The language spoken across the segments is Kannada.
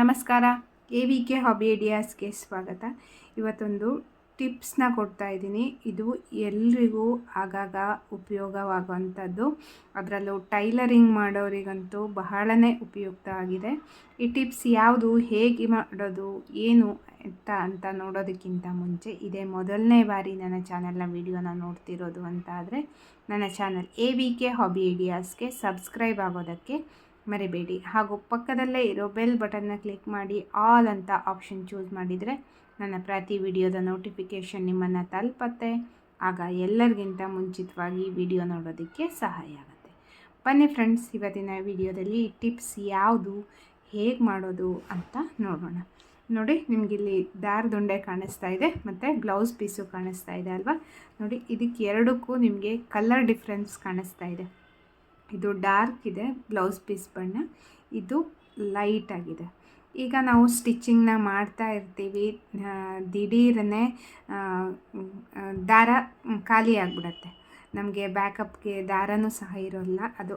ನಮಸ್ಕಾರ. ಎ ವಿ ಕೆ ಹಾಬಿ ಐಡಿಯಾಸ್ಗೆ ಸ್ವಾಗತ. ಇವತ್ತೊಂದು ಟಿಪ್ಸ್ನ ಕೊಡ್ತಾ ಇದ್ದೀನಿ. ಇದು ಎಲ್ರಿಗೂ ಆಗಾಗ ಉಪಯೋಗವಾಗುವಂಥದ್ದು. ಅದರಲ್ಲೂ ಟೈಲರಿಂಗ್ ಮಾಡೋರಿಗಂತೂ ಬಹಳನೇ ಉಪಯುಕ್ತ ಆಗಿದೆ. ಈ ಟಿಪ್ಸ್ ಯಾವುದು, ಹೇಗೆ ಮಾಡೋದು, ಏನು ಅಂತ ಅಂತ ನೋಡೋದಕ್ಕಿಂತ ಮುಂಚೆ ಇದೇ ಮೊದಲನೇ ಬಾರಿ ನನ್ನ ಚಾನಲ್ನ ವೀಡಿಯೋನ ನೋಡ್ತಿರೋದು ಅಂತ ಆದರೆ, ನನ್ನ channel A V K hobby ಐಡಿಯಾಸ್ಗೆ subscribe ಆಗೋದಕ್ಕೆ ಮರಿಬೇಡಿ. ಹಾಗೂ ಪಕ್ಕದಲ್ಲೇ ಇರೋ ಬೆಲ್ ಬಟನ್ನ ಕ್ಲಿಕ್ ಮಾಡಿ ಆಲ್ ಅಂತ ಆಪ್ಷನ್ ಚೂಸ್ ಮಾಡಿದರೆ ನನ್ನ ಪ್ರತಿ ವಿಡಿಯೋದ ನೋಟಿಫಿಕೇಷನ್ ನಿಮ್ಮನ್ನು ತಲುಪತ್ತೆ. ಆಗ ಎಲ್ಲರಿಗಿಂತ ಮುಂಚಿತವಾಗಿ ವಿಡಿಯೋ ನೋಡೋದಕ್ಕೆ ಸಹಾಯ ಆಗುತ್ತೆ. ಬನ್ನಿ ಫ್ರೆಂಡ್ಸ್, ಇವತ್ತಿನ ವಿಡಿಯೋದಲ್ಲಿ ಟಿಪ್ಸ್ ಯಾವುದು, ಹೇಗೆ ಮಾಡೋದು ಅಂತ ನೋಡೋಣ. ನೋಡಿ, ನಿಮಗಿಲ್ಲಿ ದಾರದುಂಡೆ ಕಾಣಿಸ್ತಾ ಇದೆ ಮತ್ತು ಬ್ಲೌಸ್ ಪೀಸು ಕಾಣಿಸ್ತಾ ಇದೆ ಅಲ್ವಾ? ನೋಡಿ, ಇದಕ್ಕೆ ಎರಡಕ್ಕೂ ನಿಮಗೆ ಕಲರ್ ಡಿಫ್ರೆನ್ಸ್ ಕಾಣಿಸ್ತಾ ಇದೆ. ಇದು ಡಾರ್ಕ್ ಇದೆ, ಬ್ಲೌಸ್ ಪೀಸ್ ಬಣ್ಣ. ಇದು ಲೈಟ್ ಆಗಿದೆ. ಈಗ ನಾವು ಸ್ಟಿಚ್ಚಿಂಗ್ನ ಮಾಡ್ತಾ ಇರ್ತೀವಿ. ದಿಢೀರನೇ ದಾರ ಖಾಲಿ ನಮಗೆ ಬ್ಯಾಕಪ್ಗೆ ದಾರನೂ ಸಹ ಇರೋಲ್ಲ. ಅದು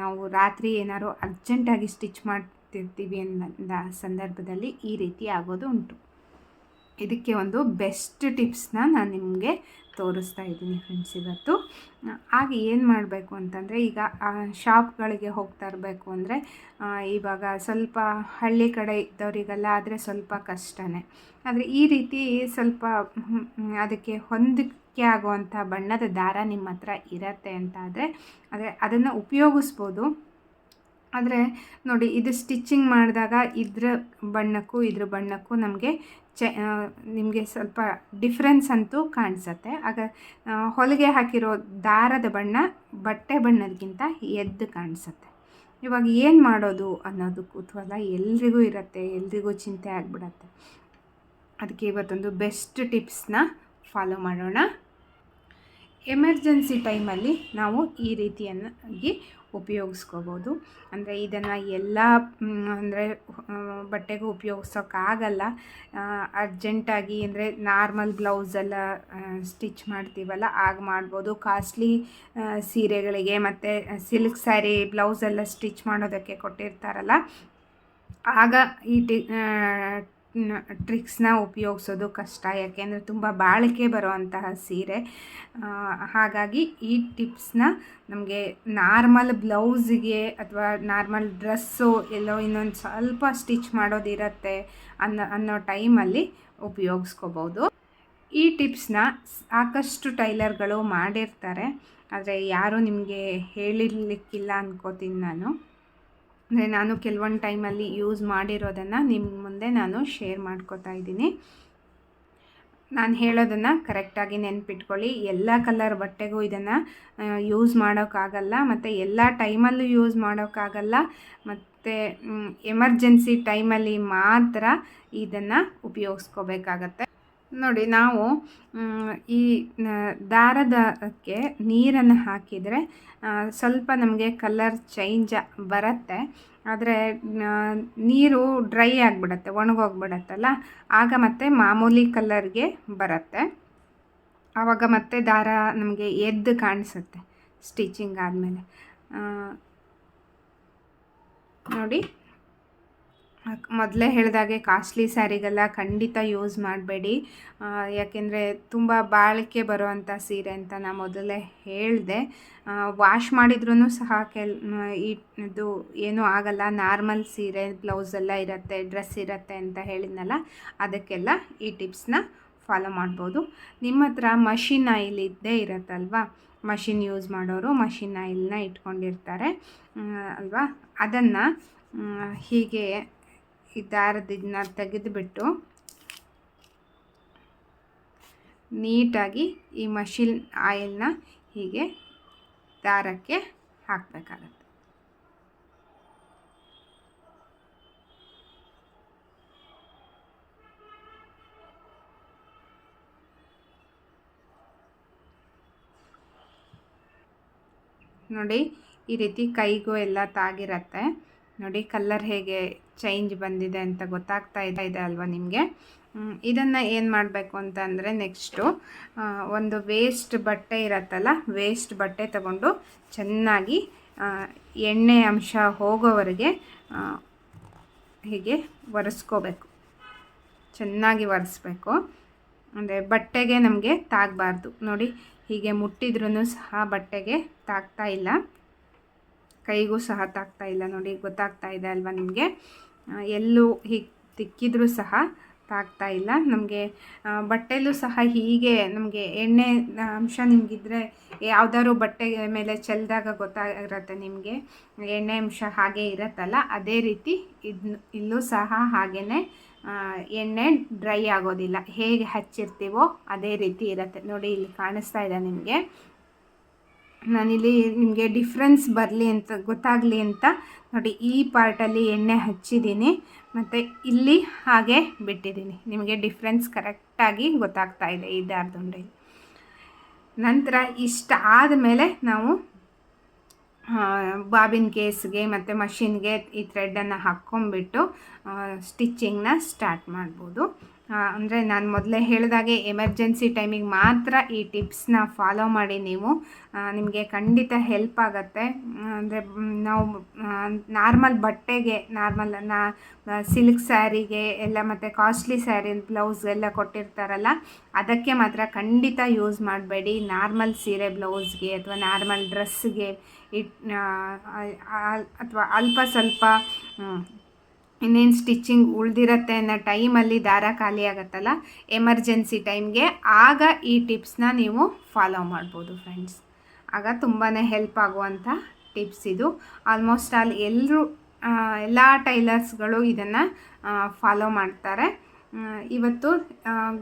ನಾವು ರಾತ್ರಿ ಏನಾದ್ರು ಅರ್ಜೆಂಟಾಗಿ ಸ್ಟಿಚ್ ಮಾಡ್ತಿರ್ತೀವಿ ಅನ್ನೋ ಸಂದರ್ಭದಲ್ಲಿ ಈ ರೀತಿ ಆಗೋದು ಉಂಟು. ಇದಕ್ಕೆ ಒಂದು ಬೆಸ್ಟ್ ಟಿಪ್ಸ್ನ ನಾನು ನಿಮಗೆ ತೋರಿಸ್ತಾ ಇದ್ದೀನಿ ಫ್ರೆಂಡ್ಸ್ ಇವತ್ತು. ಹಾಗೆ ಏನು ಮಾಡಬೇಕು ಅಂತಂದರೆ, ಈಗ ಶಾಪ್ಗಳಿಗೆ ಹೋಗ್ತಾ ಇರಬೇಕು ಅಂದರೆ ಇವಾಗ ಸ್ವಲ್ಪ ಹಳ್ಳಿ ಕಡೆ ಇದ್ದವರಿಗೆಲ್ಲ ಆದರೆ ಸ್ವಲ್ಪ ಕಷ್ಟನೇ. ಆದರೆ ಈ ರೀತಿ ಸ್ವಲ್ಪ ಅದಕ್ಕೆ ಹೊಂದಿಕೆ ಆಗುವಂಥ ಬಣ್ಣದ ದಾರ ನಿಮ್ಮ ಹತ್ರ ಇರತ್ತೆ ಅಂತ ಆದರೆ ಅದನ್ನು ಉಪಯೋಗಿಸ್ಬೋದು. ಆದರೆ ನೋಡಿ ಇದು ಸ್ಟಿಚ್ಚಿಂಗ್ ಮಾಡಿದಾಗ ಇದ್ರ ಬಣ್ಣಕ್ಕೂ ಇದ್ರ ಬಣ್ಣಕ್ಕೂ ನಮಗೆ ಚ ನಿಮಗೆ ಸ್ವಲ್ಪ ಡಿಫ್ರೆನ್ಸ್ ಅಂತೂ ಕಾಣಿಸುತ್ತೆ. ಆಗ ಹೊಲಿಗೆ ಹಾಕಿರೋ ದಾರದ ಬಣ್ಣ ಬಟ್ಟೆ ಬಣ್ಣದಕ್ಕಿಂತ ಎದ್ದು ಕಾಣಿಸುತ್ತೆ. ಇವಾಗ ಏನು ಮಾಡೋದು ಅನ್ನೋದು ಕುತೂಹಲ ಎಲ್ರಿಗೂ ಇರುತ್ತೆ, ಎಲ್ರಿಗೂ ಚಿಂತೆ ಆಗಿಬಿಡತ್ತೆ. ಅದಕ್ಕೆ ಇವತ್ತೊಂದು ಬೆಸ್ಟ್ ಟಿಪ್ಸ್ನ ಫಾಲೋ ಮಾಡೋಣ. ಎಮರ್ಜೆನ್ಸಿ ಟೈಮಲ್ಲಿ ನಾವು ಈ ರೀತಿಯಾಗಿ ಉಪಯೋಗಿಸ್ಕೋಬೋದು. ಅಂದರೆ ಇದನ್ನು ಎಲ್ಲ ಅಂದರೆ ಬಟ್ಟೆಗೂ ಉಪಯೋಗಿಸೋಕ್ಕಾಗಲ್ಲ. ಅರ್ಜೆಂಟಾಗಿ ಅಂದರೆ ನಾರ್ಮಲ್ ಬ್ಲೌಸೆಲ್ಲ ಸ್ಟಿಚ್ ಮಾಡ್ತೀವಲ್ಲ, ಆಗ ಮಾಡ್ಬೋದು. ಕಾಸ್ಟ್ಲಿ ಸೀರೆಗಳಿಗೆ ಮತ್ತು ಸಿಲ್ಕ್ ಸ್ಯಾರಿ ಬ್ಲೌಸೆಲ್ಲ ಸ್ಟಿಚ್ ಮಾಡೋದಕ್ಕೆ ಕೊಟ್ಟಿರ್ತಾರಲ್ಲ. ಆಗ ಈ ಟಿ ಟ್ರಿಕ್ಸ್ನ ಉಪಯೋಗಿಸೋದು ಕಷ್ಟ. ಯಾಕೆಂದರೆ ತುಂಬ ಬಾಳಿಕೆ ಬರುವಂತಹ ಸೀರೆ. ಹಾಗಾಗಿ ಈ ಟಿಪ್ಸ್ನ ನಮಗೆ ನಾರ್ಮಲ್ ಬ್ಲೌಸಿಗೆ ಅಥವಾ ನಾರ್ಮಲ್ ಡ್ರೆಸ್ಸು ಎಲ್ಲೋ ಇನ್ನೊಂದು ಸ್ವಲ್ಪ ಸ್ಟಿಚ್ ಮಾಡೋದಿರತ್ತೆ ಅನ್ನೋ ಅನ್ನೋ ಟೈಮಲ್ಲಿ ಉಪಯೋಗಿಸ್ಕೋಬೋದು. ಈ ಟಿಪ್ಸ್ನ ಸಾಕಷ್ಟು ಟೈಲರ್ಗಳು ಮಾಡಿರ್ತಾರೆ. ಆದರೆ ಯಾರೂ ನಿಮಗೆ ಹೇಳಿರ್ಲಿಕ್ಕಿಲ್ಲ ಅನ್ಕೋತೀನಿ ನಾನು. ಅಂದರೆ ನಾನು ಕೆಲವೊಂದು ಟೈಮಲ್ಲಿ ಯೂಸ್ ಮಾಡಿರೋದನ್ನು ನಿಮ್ಮ ಮುಂದೆ ನಾನು ಶೇರ್ ಮಾಡ್ಕೋತಾ ಇದ್ದೀನಿ. ನಾನು ಹೇಳೋದನ್ನು ಕರೆಕ್ಟಾಗಿ ನೆನ್ಪಿಟ್ಕೊಳ್ಳಿ. ಎಲ್ಲ ಕಲರ್ ಬಟ್ಟೆಗೂ ಇದನ್ನು ಯೂಸ್ ಮಾಡೋಕ್ಕಾಗಲ್ಲ. ಮತ್ತು ಎಲ್ಲ ಟೈಮಲ್ಲೂ ಯೂಸ್ ಮಾಡೋಕ್ಕಾಗಲ್ಲ. ಮತ್ತು ಎಮರ್ಜೆನ್ಸಿ ಟೈಮಲ್ಲಿ ಮಾತ್ರ ಇದನ್ನು ಉಪಯೋಗಿಸ್ಕೋಬೇಕಾಗತ್ತೆ. ನೋಡಿ, ನಾವು ಈ ದಾರದಕ್ಕೆ ನೀರನ್ನು ಹಾಕಿದರೆ ಸ್ವಲ್ಪ ನಮಗೆ ಕಲರ್ ಚೇಂಜ್ ಬರುತ್ತೆ. ಆದರೆ ನೀರು ಡ್ರೈ ಆಗಿಬಿಡತ್ತೆ, ಒಣಗೋಗ್ಬಿಡತ್ತಲ್ಲ? ಆಗ ಮತ್ತೆ ಮಾಮೂಲಿ ಕಲರ್ಗೆ ಬರುತ್ತೆ. ಆವಾಗ ಮತ್ತೆ ದಾರ ನಮಗೆ ಎದ್ದು ಕಾಣಿಸುತ್ತೆ, ಸ್ಟಿಚಿಂಗ್ ಆದಮೇಲೆ. ನೋಡಿ. ಮೊದಲೇ ಹೇಳಿದಾಗೆ ಕಾಸ್ಟ್ಲಿ ಸ್ಯಾರಿಗೆಲ್ಲ ಖಂಡಿತ ಯೂಸ್ ಮಾಡಬೇಡಿ. ಯಾಕೆಂದರೆ ತುಂಬ ಬಾಳಿಕೆ ಬರುವಂಥ ಸೀರೆ ಅಂತ ನಾನು ಮೊದಲೇ ಹೇಳಿದೆ. ವಾಶ್ ಮಾಡಿದ್ರೂ ಸಹ ಕೆಲ್ ಇದು ಏನೂ ಆಗಲ್ಲ. ನಾರ್ಮಲ್ ಸೀರೆ ಬ್ಲೌಸೆಲ್ಲ ಇರುತ್ತೆ, ಡ್ರೆಸ್ ಇರುತ್ತೆ ಅಂತ ಹೇಳಿದ್ನಲ್ಲ, ಅದಕ್ಕೆಲ್ಲ ಈ ಟಿಪ್ಸ್ನ ಫಾಲೋ ಮಾಡ್ಬೋದು. ನಿಮ್ಮ ಹತ್ರ ಮಷಿನ್ ಆಯಿಲ್ ಇದ್ದೇ ಇರುತ್ತಲ್ವಾ? ಮಷಿನ್ ಯೂಸ್ ಮಾಡೋರು ಮಷಿನ್ ಆಯಿಲ್ನ ಇಟ್ಕೊಂಡಿರ್ತಾರೆ. ಅಲ್ವಾ? ಅದನ್ನು ಹೀಗೆ ಈ ದಾರದನ್ನ ತೆಗೆದುಬಿಟ್ಟು ನೀಟಾಗಿ ಈ ಮಷಿನ್ ಆಯಿಲ್ನ ಹೀಗೆ ದಾರಕ್ಕೆ ಹಾಕಬೇಕಾಗತ್ತೆ. ನೋಡಿ, ಈ ರೀತಿ ಕೈಗೂ ಎಲ್ಲ ತಾಗಿರತ್ತೆ. ನೋಡಿ ಕಲ್ಲರ್ ಹೇಗೆ ಚೇಂಜ್ ಬಂದಿದೆ ಅಂತ ಗೊತ್ತಾಗ್ತಾ ಇದೆ ಇದೆ ಅಲ್ವಾ ನಿಮಗೆ? ಇದನ್ನು ಏನು ಮಾಡಬೇಕು ಅಂತಂದರೆ ನೆಕ್ಸ್ಟು ಒಂದು ವೇಸ್ಟ್ ಬಟ್ಟೆ ಇರತ್ತಲ್ಲ ವೇಸ್ಟ್ ಬಟ್ಟೆ ತಗೊಂಡು ಚೆನ್ನಾಗಿ ಎಣ್ಣೆ ಅಂಶ ಹೋಗೋವರೆಗೆ ಹೀಗೆ ಒರೆಸ್ಕೋಬೇಕು. ಚೆನ್ನಾಗಿ ಒರೆಸ್ಬೇಕು. ಅಂದರೆ ಬಟ್ಟೆಗೆ ನಮಗೆ ತಾಗಬಾರ್ದು. ನೋಡಿ, ಹೀಗೆ ಮುಟ್ಟಿದ್ರೂ ಸಹ ಬಟ್ಟೆಗೆ ತಾಗ್ತಾ ಇಲ್ಲ. ಕೈಗೂ ಸಹ ತಾಗ್ತಾ ಇಲ್ಲ ನೋಡಿ, ಗೊತ್ತಾಗ್ತಾ ಇದೆ ಅಲ್ವಾ ನಿಮಗೆ? ಎಲ್ಲೂ ಹೀಗೆ ತಿಕ್ಕಿದ್ರೂ ಸಹ ತಾಗ್ತಾ ಇಲ್ಲ ನಮಗೆ. ಬಟ್ಟೆಲೂ ಸಹ ಹೀಗೆ ನಮಗೆ ಎಣ್ಣೆ ಅಂಶ ನಿಮಗಿದ್ರೆ ಯಾವ್ದಾದ್ರು ಬಟ್ಟೆ ಮೇಲೆ ಚೆಲ್ಲಿದಾಗ ಗೊತ್ತಾಗಿರತ್ತೆ ನಿಮಗೆ. ಎಣ್ಣೆ, ಅಂಶ ಹಾಗೆ ಇರುತ್ತಲ್ಲ, ಅದೇ ರೀತಿ ಇದು, ಇಲ್ಲೂ ಸಹ ಹಾಗೆಯೇ ಎಣ್ಣೆ ಡ್ರೈ ಆಗೋದಿಲ್ಲ. ಹೇಗೆ ಹಚ್ಚಿರ್ತೀವೋ ಅದೇ ರೀತಿ ಇರುತ್ತೆ. ನೋಡಿ, ಇಲ್ಲಿ ಕಾಣಿಸ್ತಾ ಇದೆ ನಿಮಗೆ. ನಾನಿಲ್ಲಿ ನಿಮಗೆ ಡಿಫ್ರೆನ್ಸ್ ಬರಲಿ ಅಂತ, ಗೊತ್ತಾಗಲಿ ಅಂತ ನೋಡಿ ಈ ಪಾರ್ಟಲ್ಲಿ ಎಣ್ಣೆ ಹಚ್ಚಿದ್ದೀನಿ. ಮತ್ತು ಇಲ್ಲಿ ಹಾಗೆ ಬಿಟ್ಟಿದ್ದೀನಿ. ನಿಮಗೆ ಡಿಫ್ರೆನ್ಸ್ ಕರೆಕ್ಟಾಗಿ ಗೊತ್ತಾಗ್ತಾ ಇದೆ ಈ ದಾರದುಂಡೆಲಿ ನಂತರ ಇಷ್ಟ ಆದಮೇಲೆ ನಾವು ಬಾಬಿನ್ ಕೇಸ್ಗೆ ಮತ್ತು ಮಷಿನ್ಗೆ ಈ ಥ್ರೆಡ್ಡನ್ನು ಹಾಕ್ಕೊಂಬಿಟ್ಟು ಸ್ಟಿಚ್ಚಿಂಗ್ನ ಸ್ಟಾರ್ಟ್ ಮಾಡ್ಬೋದು. ಅಂದರೆ ನಾನು ಮೊದಲೇ ಹೇಳಿದಾಗೆ ಎಮರ್ಜೆನ್ಸಿ ಟೈಮಿಗೆ ಮಾತ್ರ ಈ ಟಿಪ್ಸ್ನ ಫಾಲೋ ಮಾಡಿ ನೀವು. ನಿಮಗೆ ಖಂಡಿತ ಹೆಲ್ಪ್ ಆಗುತ್ತೆ. ಅಂದರೆ ನಾವು ನಾರ್ಮಲ್ ಬಟ್ಟೆಗೆ ನಾರ್ಮಲ್ ನಾ ಸಿಲ್ಕ್ ಸ್ಯಾರಿಗೆ ಎಲ್ಲ ಮತ್ತು ಕಾಸ್ಟ್ಲಿ ಸ್ಯಾರಿ ಬ್ಲೌಸ್ ಎಲ್ಲ ಕೊಟ್ಟಿರ್ತಾರಲ್ಲ, ಅದಕ್ಕೆ ಮಾತ್ರ ಖಂಡಿತ ಯೂಸ್ ಮಾಡಬೇಡಿ. ನಾರ್ಮಲ್ ಸೀರೆ ಬ್ಲೌಸ್ಗೆ ಅಥವಾ ನಾರ್ಮಲ್ ಡ್ರೆಸ್ಗೆ ಇಟ್ ಅಥವಾ ಅಲ್ಪ ಸ್ವಲ್ಪ ಇನ್ನೇನು ಸ್ಟಿಚ್ಚಿಂಗ್ ಉಳಿದಿರತ್ತೆ ಅನ್ನೋ ಟೈಮಲ್ಲಿ ದಾರ ಖಾಲಿ ಆಗುತ್ತಲ್ಲ? ಎಮರ್ಜೆನ್ಸಿ ಟೈಮ್ಗೆ ಆಗ ಈ ಟಿಪ್ಸ್ನ ನೀವು ಫಾಲೋ ಮಾಡ್ಬೋದು ಫ್ರೆಂಡ್ಸ್. ಆಗ ತುಂಬಾ ಹೆಲ್ಪ್ ಆಗುವಂಥ ಟಿಪ್ಸ್ ಇದು. ಆಲ್ಮೋಸ್ಟ್ ಆಲ್ ಎಲ್ಲರೂ ಎಲ್ಲ ಟೈಲರ್ಸ್ಗಳು ಇದನ್ನು ಫಾಲೋ ಮಾಡ್ತಾರೆ. ಇವತ್ತು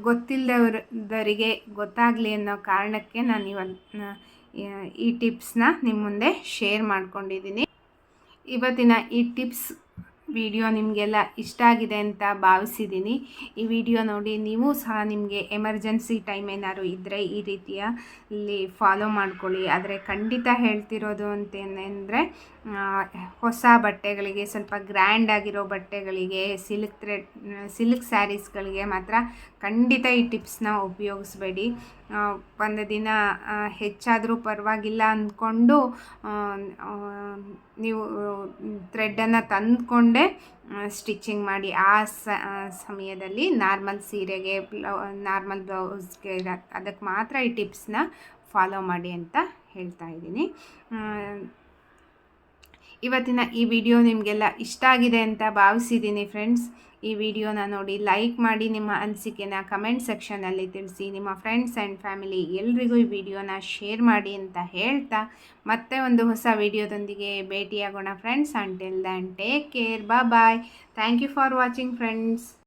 ಗೊತ್ತಿಲ್ಲದವರಿಗೆ ಗೊತ್ತಾಗಲಿ ಅನ್ನೋ ಕಾರಣಕ್ಕೆ ನಾನು ಇವತ್ತು ಈ ಟಿಪ್ಸ್ನ ನಿಮ್ಮ ಮುಂದೆ ಶೇರ್ ಮಾಡ್ಕೊಂಡಿದ್ದೀನಿ. ಇವತ್ತಿನ ಈ ಟಿಪ್ಸ್ ವಿಡಿಯೋ ನಿಮಗೆಲ್ಲ ಇಷ್ಟ ಆಗಿದೆ ಅಂತ ಭಾವಿಸಿದ್ದೀನಿ. ಈ ವಿಡಿಯೋ ನೋಡಿ ನೀವು ಸಹ ನಿಮಗೆ ಎಮರ್ಜೆನ್ಸಿ ಟೈಮ್ ಏನಾದ್ರು ಇದ್ದರೆ ಈ ರೀತಿಯಲ್ಲಿ ಫಾಲೋ ಮಾಡ್ಕೊಳ್ಳಿ. ಆದರೆ ಖಂಡಿತ ಹೇಳ್ತಿರೋದು ಅಂತೇನೆಂದರೆ ಹೊಸ ಬಟ್ಟೆಗಳಿಗೆ, ಸ್ವಲ್ಪ ಗ್ರ್ಯಾಂಡ್ ಆಗಿರೋ ಬಟ್ಟೆಗಳಿಗೆ ಸಿಲ್ಕ್ ಥ್ರೆಡ್ ಸಿಲ್ಕ್ ಸ್ಯಾರೀಸ್ಗಳಿಗೆ ಮಾತ್ರ ಖಂಡಿತ ಈ ಟಿಪ್ಸ್ನ ಉಪಯೋಗಿಸ್ಬೇಡಿ. ಒಂದು ದಿನ ಹೆಚ್ಚಾದರೂ ಪರವಾಗಿಲ್ಲ ಅಂದ್ಕೊಂಡು ನೀವು ಥ್ರೆಡ್ಡನ್ನು ತಂದುಕೊಂಡೇ ಸ್ಟಿಚ್ಚಿಂಗ್ ಮಾಡಿ, ಆ ಸಮಯದಲ್ಲಿ ನಾರ್ಮಲ್ ಸೀರೆಗೆ, ಬ್ಲೌ ನಾರ್ಮಲ್ ಬ್ಲೌಸ್ಗೆ ಅದಕ್ಕೆ ಮಾತ್ರ ಈ ಟಿಪ್ಸ್ನ ಫಾಲೋ ಮಾಡಿ ಅಂತ ಹೇಳ್ತಾ ಇದ್ದೀನಿ. ಇವತ್ತಿನ ಈ ವಿಡಿಯೋ ನಿಮಗೆಲ್ಲ ಇಷ್ಟ ಆಗಿದೆ ಅಂತ ಭಾವಿಸಿದ್ದೀನಿ ಫ್ರೆಂಡ್ಸ್ ಈ ವಿಡಿಯೋನ ನೋಡಿ ಲೈಕ್ ಮಾಡಿ ನಿಮ್ಮ ಅನಿಸಿಕೆನ ಕಮೆಂಟ್ ಸೆಕ್ಷನಲ್ಲಿ ತಿಳಿಸಿ. ನಿಮ್ಮ ಫ್ರೆಂಡ್ಸ್ ಆ್ಯಂಡ್ ಫ್ಯಾಮಿಲಿ ಎಲ್ರಿಗೂ ಈ ವಿಡಿಯೋನ ಶೇರ್ ಮಾಡಿ ಅಂತ ಹೇಳ್ತಾ ಮತ್ತೆ ಒಂದು ಹೊಸ ವಿಡಿಯೋದೊಂದಿಗೆ ಭೇಟಿಯಾಗೋಣ friends until then take care bye bye thank you for watching friends